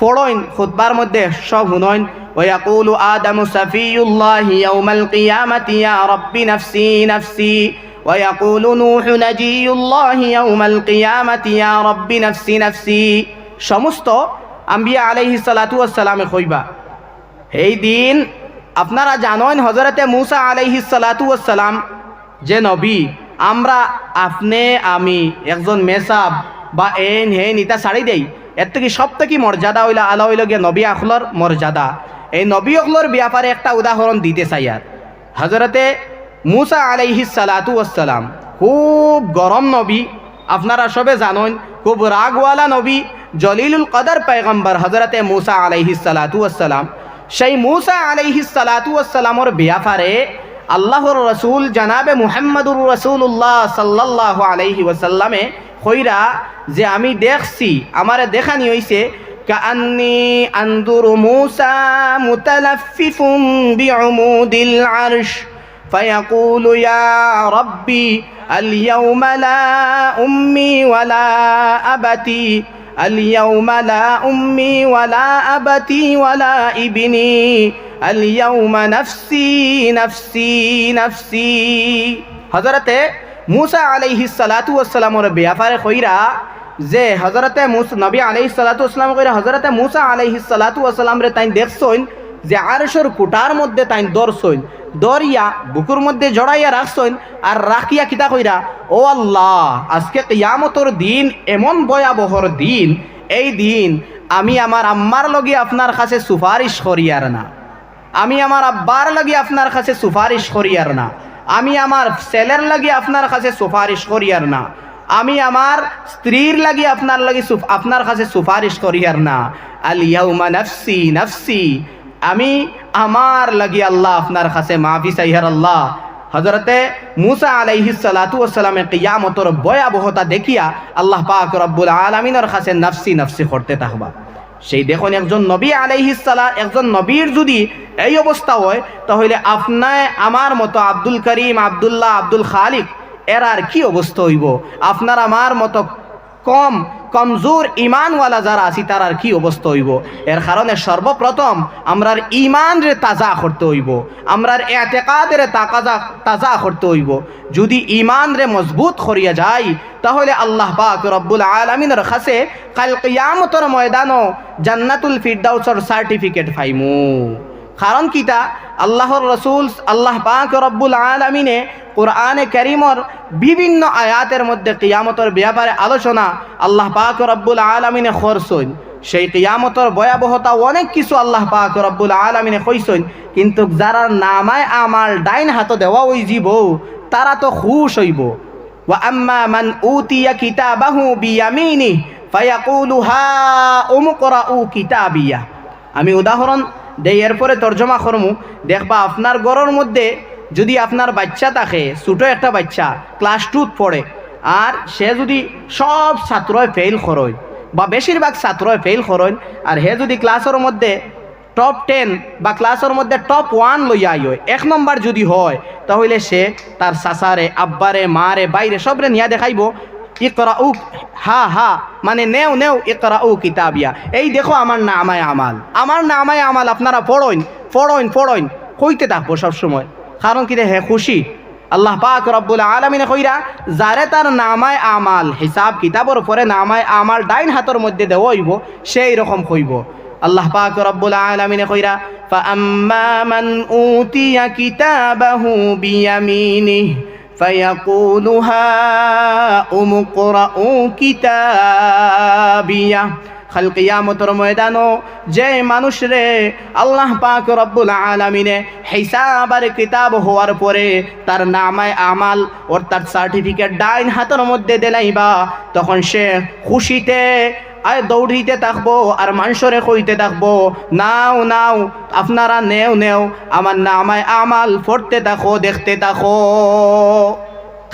ফড়ইন খুতবার মধ্যে সব হুনইন ويقول آدم سفي الله يوم القيامة يا رب نفسي نفسي ويقول نوح نجي الله يوم القيامة يا رب نفسي نفسي সমস্ত আম্বিয়া আলাইহি সালাতু ওয়াসসালামে কইবা এই দিন আপনারা জানেন হজরতে মুসা আলাইহি সালাতু ওয়াসসালাম যে নবী আমরা আপনি আমি একজন মেসাব বা এন হেন ইটা ছাড়ি দেই এর থেকে সব থেকে মর্যাদা হইলা আলা হইল গিয়ে নবী আখলর মর্যাদা। এই নবী অখলর ব্যাপারে একটা উদাহরণ দিতে চাই আর। হজরতে মুসা আলাইহি সালাতু ওয়াসসালাম খুব গরম নবী। আপনারা সবে জানেন, খুব রাগওয়ালা নবী, জলিলুল কদর পেগম্বর হজরতে মুসা আলাইহি সালাতু ওয়াসসালাম সেই মুসা আলাইহি সালাতু ওয়াসসালামর ব্যাপারে আল্লাহর রসুল জানাবে মুহাম্মদুর রসুল্লাহ সাল্লাহ আলাইহি ওয়াসাল্লামে কইরা যে আমি দেখছি আমারে দেখানি হইছে কান্নি আন্দুর মুসা মুতালাফিফুম বিউমুদিল আরশ فيقول يا ربي اليوم لا أمي ولا أبتي اليوم لا أمي ولا أبتي ولا ابني اليوم نفسي نفسي نفسي হজরতে মুসা আলাইহি সালাতু ওয়াসসালামর ব্যাপারে কইরা যে হজরতে মুস, নবী আলাইহি সালাতু ওয়াসসালাম কইরা হজরতে মুসা আলাইহি সালাতু ওয়াসসালাম রে তাই দেখছইন যে আরশের কুটার মধ্যে তাই দরছইন দরিয়া বুকুর মধ্যে জড়াইয়া রাখছইন আর রাখিয়া কিতা কইরা, ও আল্লাহ, আজকে কিয়ামতর দিন, এমন ভয়াবহর দিন, এই দিন আমি আমার আম্মার লগে আপনার কাছে সুপারিশ করিয়ার না। আমি আমার আব্বার লাগে আপনার কাছে সুপারিশ করিয়ার না। আমি আমার ছেলের লাগে আপনার কাছে সুপারিশ করিয়ার না। আমি আমার স্ত্রীর লাগে আপনার লাগে আপনার কাছে সুপারিশ করিয়ার না। আলিয়াউমা নফসি নফসি। আমি আমার লাগি আল্লাহ আপনার কাছে মাফি সাইহার আল্লাহ। হজরতে মুসা আলাইহি সালাতু ওয়াসালামে কিয়ামতর ভয়াবহতা দেখিয়া আল্লাহ পাক রব্বুল আলামিনের কাছে নফসি নফসি করতে থাকবা। সেই দেখুন একজন নবী আলাইহিসাল্লাহ একজন নবীর যদি এই অবস্থা হয়, তাহলে আপনায় আমার মতো আব্দুল করিম, আবদুল্লাহ, আব্দুল খালিক, এর আর কি অবস্থা হইব? আপনার, আমার মতো কম, কমজোর ইমানওয়ালা যারা আছি, তার আর কি অবস্থা হইব? এর কারণে সর্বপ্রথম আমরার ইমান রে তাজা করতে হইব। আমরার এতেকাদের তাকাজা, তাজা করতে হইব। যদি ইমান রে মজবুত করিয়া যায় তাহলে আল্লাহ পাক রব্বুল আলমিনের কাছে কাল কিয়ামতর ময়দানও জান্নাতুল ফিরদাউসর সার্টিফিকেট পাইমু। কারণ কিতা আল্লাহর রসুল আল্লাহ পাক রব্বুল আলমিনে কোরআনে করিমর বিভিন্ন আয়াতের মধ্যে কিয়ামতর ব্যাপারে আলোচনা আল্লাহ পাক রব্বুল আলমিনে খরসইন সেই কিয়ামতর ভয়াবহতা অনেক কিছু আল্লাহ পাক রব্বুল আলমিনে কইসইন কিন্তু যারা নামায় আমার ডাইন হাত দেওয়া ওই জীব তারা তো খুশ হইব وأما من أوتي كتابه بيمينه فيقول ها أمقرأوا كتابيه আমি উদাহরণ দেই এরপরে তর্জমা করমু। দেখবা আপনার ঘরের মধ্যে যদি আপনার বাচ্চা থাকে, ছোটো একটা বাচ্চা ক্লাস টুত পড়ে, আর সে যদি সব ছাত্রয় ফেল করয়, বা বেশিরভাগ ছাত্রয় ফেল করয়, আর হে যদি ক্লাসের মধ্যে টপ টেন বা ক্লাসের মধ্যে টপ ওয়ান লইয়া আই এক নম্বর যদি হয়, তাহলে সে তার সাসারে আব্বারে, মারে, বাইরে সবরে নিয়া দেখাইব ইকরাউ হা হা মানে নেও নেও ইকরাউ কিতাবিয়া এই দেখো আমার নামায় আমাল। আমার নামায় আমাল, আপনারা পড়ইন পড়ইন পড়ইন। কইতে থাকব সবসময়। কারণ কিরে হে খুশি? আল্লাহ পাক রব্বুল আলমিনে কইরা, যারে তার নামায় আমাল, হিসাব কিতাবর পরে নামায় আমাল ডাইন হাতের মধ্যে দেওয়াইব সেই রকম কইব। আল্লাহ পাক রব্বুল আলমিনে কইরা, ফা আম্মা মান উতিয়া কিতাবাহু বিয়ামিনিহি فيقول هاؤم اقرءوا كتابيه খাল কিয়ামতর ময়দানো যে মানুষ রে আল্লাহ পাক রব্বুল আলামিনে হিসাবার কিতাব হওয়ার পরে তার নামায় আমাল অর্থাৎ সার্টিফিকেট ডাইন হাতের মধ্যে দেলাইবা তখন সে খুশিতে আর দৌড়িতে থাকব আর মানুষরে কইতে থাকব। নাও নাও, আপনারা নেও নেও, আমার নামায় আমাল পড়তে থাকো, দেখতে থাকো।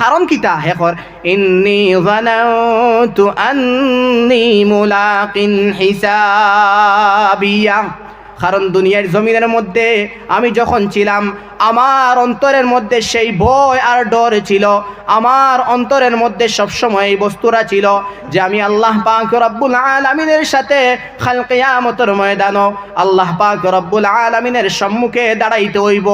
কারণ কিতা হেকর ইন্নি জানাতু আন্নি মুলাকিন হিসাবিয়া। কারণ দুনিয়ার জমিনের মধ্যে আমি যখন ছিলাম, আমার অন্তরের মধ্যে সেই ভয় আর ডর ছিল। আমার অন্তরের মধ্যে সবসময় এই বস্তুরা ছিল যে আমি আল্লাহ পাক রব্বুল আলমিনের সাথে খাল কেয়ামতর ময়দানও আল্লাহ পাক রব্বুল আলমিনের সম্মুখে দাঁড়াইতে হইব।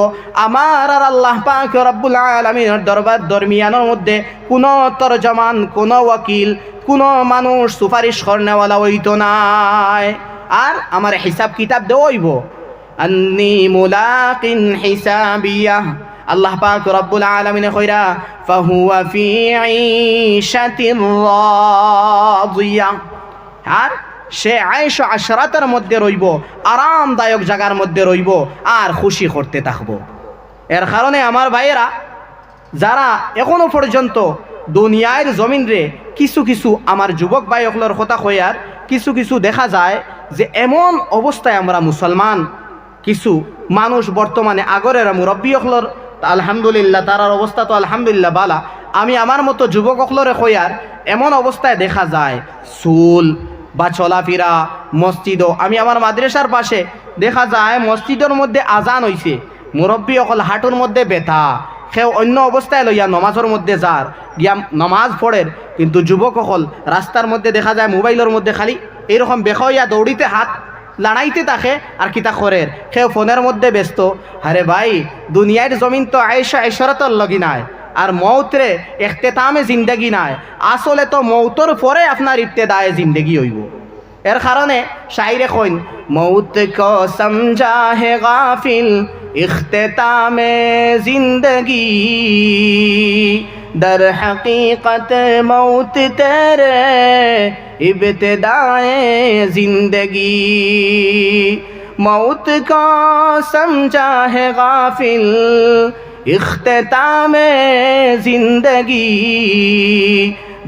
আমার আর আল্লাহ পাক রব্বুল আলমিনের দরবার দরমিয়ানোর মধ্যে কোনো তরজমান, কোনো ওয়াকিল, কোনো মানুষ সুপারিশ করনেওয়ালা হইতো নাই। আর আমার হিসাব কিতাব দেওয়াইব। আন্নি মুলাকিন হিসাবিয়া। আল্লাহ পাক রব্বুল আলামিনে কইরা, ফাহুয়া ফি ঈশাতির রাদিয়া। আর সে আয়েশ আশরাতের মধ্যে রইব, আরামদায়ক জায়গার মধ্যে রইব আর খুশি করতে থাকব। এর কারণে আমার ভাইয়েরা, যারা এখনও পর্যন্ত দুনিয়ার জমিন রে কিছু কিছু আমার যুবক ভাই অকলের কথা কয়ার কিছু কিছু দেখা যায় যে এমন অবস্থায় আমরা মুসলমান, কিছু মানুষ বর্তমানে আগরের মুরব্বী অকলর আলহামদুলিল্লাহ তারার অবস্থা তো আলহামদুলিল্লাহ বালা। আমি আমার মতো যুবক অকলরে কয়ার এমন অবস্থায় দেখা যায়, চুল বা চলাফেরা, মসজিদও। আমি আমার মাদ্রাসার পাশে দেখা যায় মসজিদের মধ্যে আজান হইছে। মুরব্বী অকল হাঁটুর মধ্যে ব্যথা। সেও অন্য অবস্থায় লইয়া নমাজের মধ্যে যার। গিয়া নমাজ পড়ের কিন্তু যুবক অকল রাস্তার মধ্যে দেখা যায়, মোবাইলের মধ্যে খালি এইরকম বেখা হইয়া দৌড়িতে হাত লড়াইতে থাকে আর কিতা করের সেও ফোনের মধ্যে ব্যস্ত। আরে ভাই, দুনিয়ার জমিন তো আয়েশা এশরতর লগি নাই, আর মৌতরে এখতেতামে জিন্দগি নাই। আসলে তো মৌতর পরে আপনার ইবতেদায় জিন্দগি হইব। এর কারণে শাইরে কইন মৌত কো সমঝা হে গাফিল اختتام زندگی در حقیقت موت تیرے ابتدائے زندگی موت کا سمجھا ہے غافل اختتام زندگی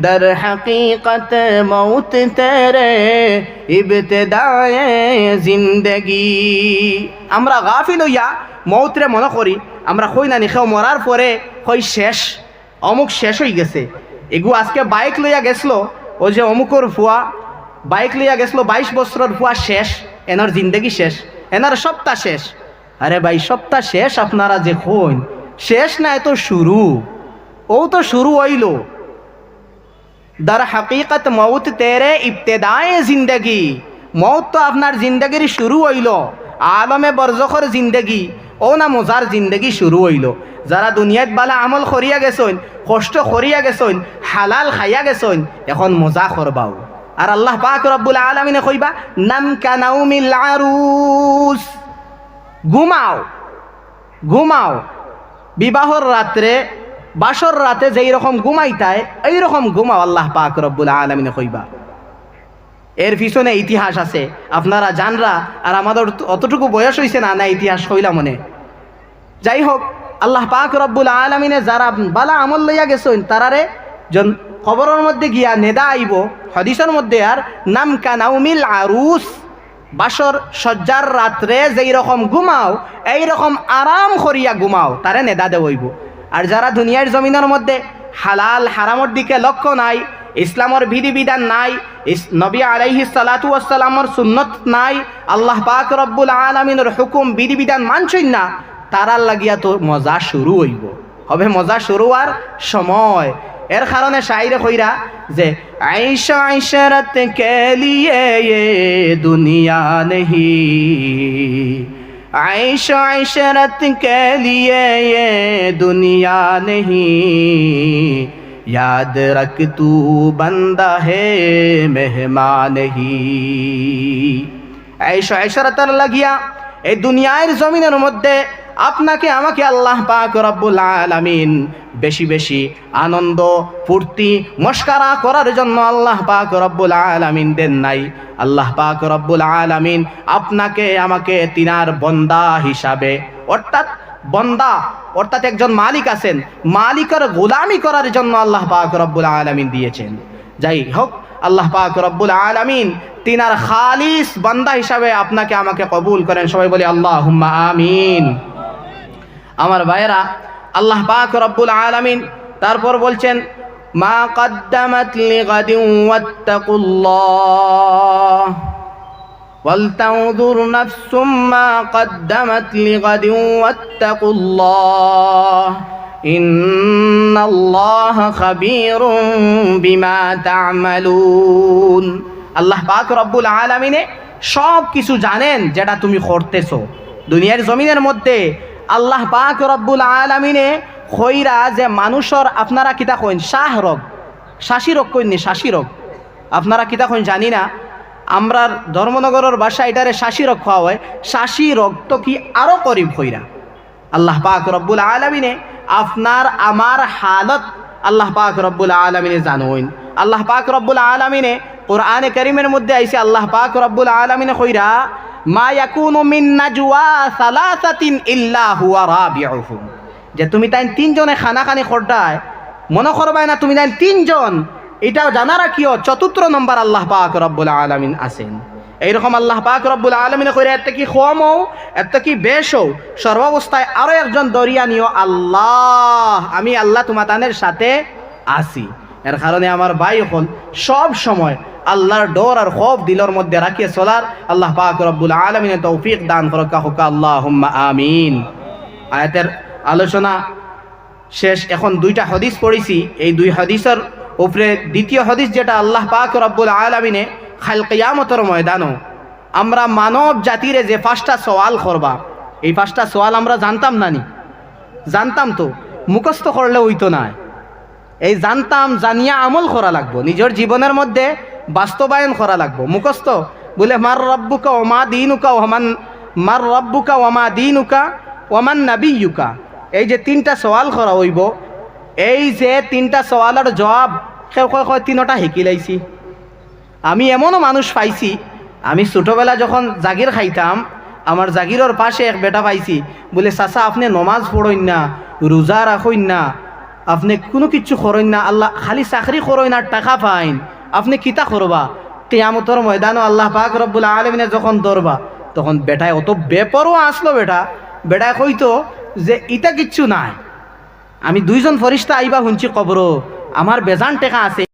در حقیقت موت تیرے ابتدائے زندگی আমরা গাফিল হইয়া মৌতরে মনে করি, আমরা কই না নিখেও মরার পরে কই শেষ, অমুক শেষ হয়ে গেছে। এগু আজকে বাইক লইয়া গেছিল, ও যে অমুকর ফুয়া বাইক লইয়া গেছিল বাইশ বছরের ফুয়া শেষ, এনার জিন্দগি শেষ, এনার সপ্তাহ শেষ। আরে ভাই, সপ্তাহ শেষ আপনারা যে কইন শেষ না এত শুরু, ও তো শুরু হইল। দর হকীকত মৌত তেরে ইবতেদায় জিন্দগি মৌত তো আপনার জিন্দগির শুরু হইল, আলমে বরজখর জিন্দগি ও না মজার জিন্দগি শুরু হইল। যারা দুনিয়াত বালা আমল করিয়া গেছইন, কষ্ট করিয়া গেছইন, হালাল খাইয়া গেছইন, এখন মজা করবাও আর আল্লাহ পাক রব্বুল আলমিনে কইবা, নাম কানাউমিল আরুস ঘুমাও ঘুমাও। বিবাহর রাত্রে বাসর রাতে যেই রকম ঘুমাইতায় এই রকম ঘুমাও আল্লাহ পাক রব্বুল আলমিনে কইবা। এর পিছনে ইতিহাস আছে। আপনারা জানরা আর আমাদের অতটুকু বয়স হয়েছে না না ইতিহাস কইলা মনে। যাই হোক, আল্লাহ পাক রব্বুল আলমিনে যারা বালা আমল লইয়া গেছেন, তারারে জন খবরের মধ্যে গিয়া নেদা আইব, হদিসের মধ্যে আর, নাম কানাউমিল আরুস, বাসর, সজ্জার রাত্রে যেই রকম ঘুমাও, এই রকম আরাম করিয়া ঘুমাও, তারে নেদা দেবইব আর যারা দুনিয়ার জমিনের মধ্যে হালাল হারামর দিকে লক্ষ্য নাই ইসলামর বিধিবিধান নাই নবী আলাইহি সালাতু আসসালামর সুন্নত নাই, আল্লাহ পাক রব্বুল আলমিনের হুকুম বিধি বিধান মানছই না, তারার লাগিয়া তো মজা শুরু হইব। হবে মজা শুরু আর সময়। এর কারণে শাইরে কইরা যে আইসা আইসারত কে লিয়ে দুনিয়া নেহি? عیش و عشرت کے لیے یہ یاد رکھ تو بندہ ہے মেহমান হি এইশো এশরাতার লাগিয়া এই দুনিয়ার জমিনের মধ্যে আপনাকে আমাকে আল্লাহ পাক রব্বুল আলামিন বেশি বেশি আনন্দ ফুর্তি মস্কারা করার জন্য আল্লাহ পাক রব্বুল আলামিন দেন নাই আল্লাহ পাক রব্বুল আলামিন আপনাকে আমাকে তিনার বন্দা হিসাবে অর্থাৎ বন্দা, অর্থাৎ একজন মালিক আছেন, মালিকের গোলামি করার জন্য আল্লাহ পাক রব্বুল আলামিন দিয়েছেন। যাই হোক, আল্লাহ পাক রব্বুল আলামিন তিনার খালিস বান্দা হিসাবে আপনাকে আমাকে কবুল করেন। সবাই বলি আল্লাহ আমিন। আমার ভাইয়েরা, আল্লাহ পাক রব্বুল আলামিন তারপর বলছেন, মা কদ্দামাত লিগাদিন ওয়াত্তাকুল্লাহ। ولتنظر نفس ما قدمت لغد واتقوا الله إن الله خبير بما تعملون আল্লাহ পাক রব্বুল আলমিনে সব কিছু জানেন যেটা তুমি করতেছো দুনিয়ার জমিনের মধ্যে আল্লাহ পাক রব্বুল আলমিনে খৈরা যে মানুষের আপনারা কিতা কইন শাহ রোগ শাসি রোগ কইননি শাসি রোগ আপনারা কিতা কইন জানি না আমরার ধর্মনগরের বাসা এটারে শাসি রোগ খাওয়া হয় শাসি রোগ তো কি আরও করিব খৈরা আল্লাহ পাক রব্বুল আলমিনে আপনার, আমার হালত আল্লাহ পাক রব্বুল আলমিনে জানুন আল্লাহ পাক রব্বুল আলমিনে কোরআনে করিমের মধ্যে আইসে আল্লাহ পাক রব্বুল আলমিনে কইরা, মা ইয়াকুনু মিন নাজওয়া সালাসাতিন ইল্লা হুয়া রাবিউহুম। যে তুমি তাই তিনজনে খানা খানি খড্ডায়, মনে করবাই না তুমি তাই তিনজন এটাও জানা রাখিও, চতুর্থ নম্বর আল্লাহ পাক রব্বুল আলমিন আছেন। এইরকম আল্লাহ পাক রব্বুল আলমিনে কইরা এত কি খোয়াম হও এত কি বেশ হও, সর্বাবস্থায় আরও একজন দরিয়া নিও আল্লাহ, আমি আল্লাহ তোমার তানের সাথে আসি এর কারণে আমার ভাই হল সব সময় আল্লাহর ডোর আর খোফ দিলর মধ্যে রাখিয়ে চলার আল্লাহ পাক রব্বুল আলমিনে তৌফিক দান করকা হোকা আল্লাহ আমিন। আয়াতের আলোচনা শেষ, এখন দুইটা হদিস পড়েছি, এই দুই হদিসের উপরে দ্বিতীয় হদিস যেটা আল্লাহ পাক রব্বুল আলমিনে খাল কিয়ামতর ময়দানও আমরা মানব জাতিরে যে পাঁচটা সওয়াল করবা, এই পাঁচটা সওয়াল আমরা জানতাম নানি জানতাম তো, মুখস্থ করলে হইতো না। এই জানতাম, জানিয়া আমল করা লাগবো, নিজের জীবনের মধ্যে বাস্তবায়ন করা লাগবো, মুখস্থ। বলে, মার রব্বুকা ওমা দিনুকা ওমান মার রব্বুকা ওমা দিনুকা ওমান নাবিয়ুকা এই যে তিনটা সওয়াল করা হইব এই যে তিনটা সওয়ালের জবাব কেউ কয় তিনটা শিকি লাইছি। আমি এমনও মানুষ পাইছি, আমি ছোটোবেলা যখন জাগির খাইতাম আমার জাগিরের পাশে এক বেটা পাইছি, বলে, চাচা, আপনি নমাজ পড়ইন না রোজা রাখইন না, আপনি কোনো কিচ্ছু করইন না, আল্লাহ, খালি চাকরি করইন আর টাকা পাইন, আপনি কিতা করবা তিয়ামতর ময়দানও আল্লাহ পাক রব্বুল আলমিনে যখন দরবা তখন বেটায় অত বেপরও আসলো বেটা। বেটায় কইতো যে ইটা কিচ্ছু নাই। আমি দুইজন ফরিস্তা আইবা শুনছি কবর আমার বেজান টেকা আছে।